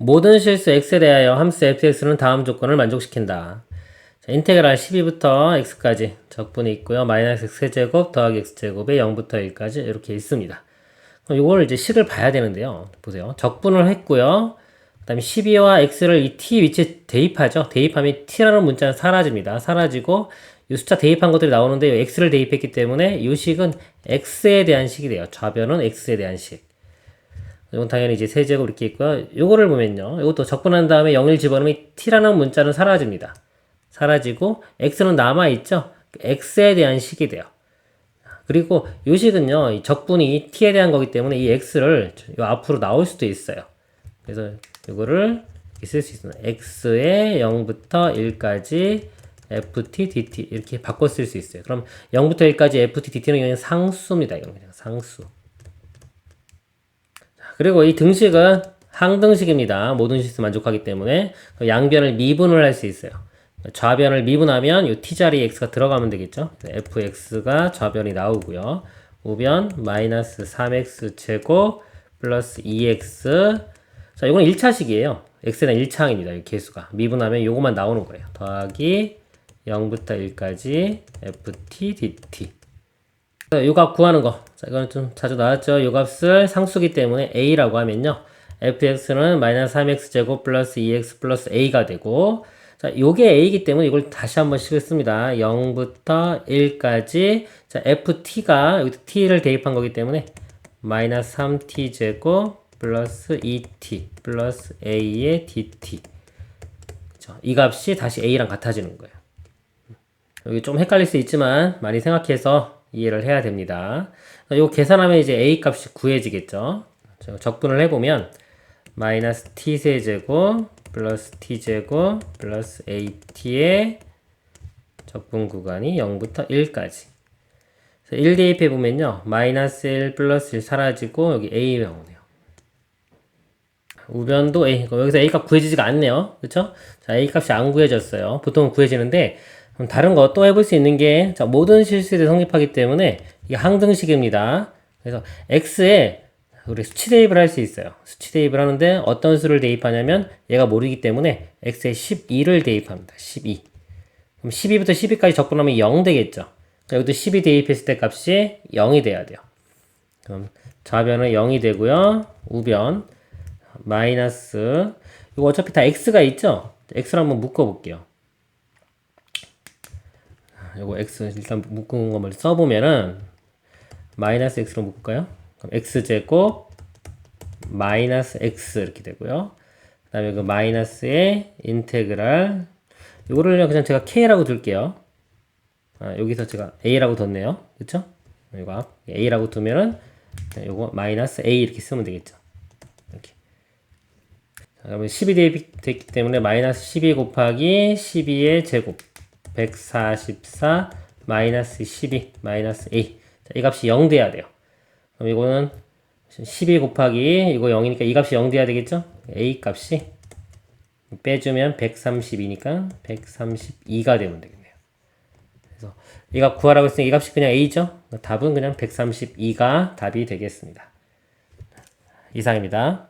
모든 실수 x에 대하여 함수 fx는 다음 조건을 만족시킨다. 자, 인테그랄 12부터 x까지 적분이 있고요. 마이너스 x 세제곱 더하기 x 제곱에 0부터 1까지 이렇게 있습니다. 그럼 이걸 이제 식을 봐야 되는데요. 보세요. 적분을 했고요. 그 다음에 12와 x를 이 t 위치에 대입하죠. 대입하면 t라는 문자는 사라집니다. 사라지고 이 숫자 대입한 것들이 나오는데 이 x를 대입했기 때문에 이 식은 x에 대한 식이 돼요. 좌변은 x에 대한 식. 이건 당연히 이제 세제곱 이렇게 있고요. 요거를 보면요. 이것도 적분한 다음에 0을 집어넣으면 t라는 문자는 사라집니다. 사라지고 x는 남아 있죠. x에 대한 식이 돼요. 그리고 요 식은요. 이 적분이 t에 대한 거기 때문에 이 x를 요 앞으로 나올 수도 있어요. 그래서 이거를 쓸 수 있습니다. x의 0부터 1까지 ft dt 이렇게 바꿔 쓸 수 있어요. 그럼 0부터 1까지 ft dt는 그냥 상수입니다. 이건 그냥 상수. 그리고 이 등식은 항등식입니다. 모든 실수 만족하기 때문에 양변을 미분을 할 수 있어요. 좌변을 미분하면 이 t자리 x가 들어가면 되겠죠. fx가 좌변이 나오고요. 우변 마이너스 3x 제곱 플러스 2x 자 이거는 1차식이에요. x에 대한 1차항입니다. 이 개수가 미분하면 요것만 나오는 거예요. 더하기 0부터 1까지 ft dt 요값 구하는 거. 자, 이거는 좀 자주 나왔죠. 요 값을 상수기 때문에 a라고 하면요. fx는 마이너스 3x 제곱 플러스 2x 플러스 a가 되고 자, 요게 a이기 때문에 이걸 다시 한번 쓰겠습니다. 0부터 1까지 자, ft가 여기 t를 대입한 거기 때문에 마이너스 3t 제곱 플러스 2t 플러스 a의 dt 그쵸? 이 값이 다시 a랑 같아지는 거예요. 여기 좀 헷갈릴 수 있지만 많이 생각해서 이해를 해야 됩니다. 이거 계산하면 이제 a 값이 구해지겠죠. 적분을 해보면 마이너스 t 세 제곱 플러스 t 제곱 플러스 at의 적분 구간이 0부터 1까지. 1 대입해 보면요. 마이너스 1 플러스 1 사라지고 여기 a 나오네요. 우변도 a. 여기서 a 값 구해지지가 않네요. 그렇죠? 자, a 값이 안 구해졌어요. 보통은 구해지는데 그럼 다른 거 또 해볼 수 있는 게 자, 모든 실수에 성립하기 때문에 이게 항등식입니다. 그래서 x에 우리 수치 대입을 할 수 있어요. 수치 대입을 하는데 어떤 수를 대입하냐면 얘가 모르기 때문에 x에 12를 대입합니다. 12. 그럼 12부터 12까지 적분하면 0 되겠죠. 여기도 12 대입했을 때 값이 0이 돼야 돼요. 그럼 좌변은 0이 되고요. 우변 마이너스 이거 어차피 다 x가 있죠? x를 한번 묶어 볼게요. 요거 x 일단 묶은 거 먼저 써보면은 마이너스 x로 묶을까요? 그럼 x 제곱 마이너스 x 이렇게 되고요. 그 다음에 그 마이너스의 인테그랄 이거를 그냥 제가 k라고 둘게요. 아, 여기서 제가 a라고 뒀네요. 그렇죠? 이거 a라고 두면은 요거 마이너스 a 이렇게 쓰면 되겠죠. 이렇게. 자, 그러면 12 대입됐기 때문에 마이너스 12 곱하기 12의 제곱 144 마이너스 12 마이너스 a 자, 이 값이 0 돼야 돼요. 그럼 이거는 12 곱하기 이거 0이니까 이 값이 0 돼야 되겠죠? a 값이 빼주면 132니까 132가 되면 되겠네요. 그래서 이 값 구하라고 했으니 이 값이 그냥 a죠? 답은 그냥 132가 답이 되겠습니다. 이상입니다.